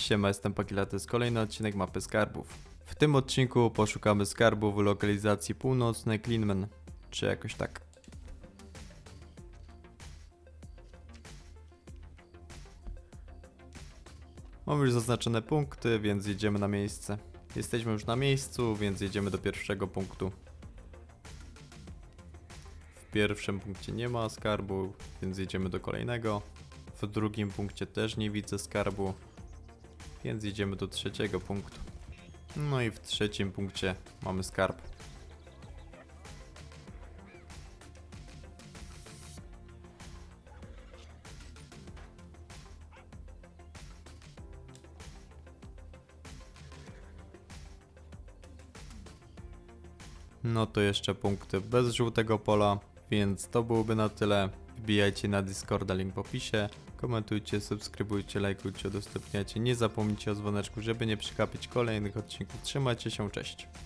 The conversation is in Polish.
Siema, jestem Pagila, to jest kolejny odcinek Mapy Skarbów. W tym odcinku poszukamy skarbów w lokalizacji północnej Klinmen, czy jakoś tak. Mamy już zaznaczone punkty, więc jedziemy na miejsce. Jesteśmy już na miejscu, więc jedziemy do pierwszego punktu. W pierwszym punkcie nie ma skarbu, więc jedziemy do kolejnego. W drugim punkcie też nie widzę skarbu, więc jedziemy do trzeciego punktu. No i w trzecim punkcie mamy skarb. No to jeszcze punkty bez żółtego pola, więc to byłoby na tyle. Wbijajcie na Discorda, link w opisie. Komentujcie, subskrybujcie, lajkujcie, udostępniajcie. Nie zapomnijcie o dzwoneczku, żeby nie przegapić kolejnych odcinków. Trzymajcie się, cześć.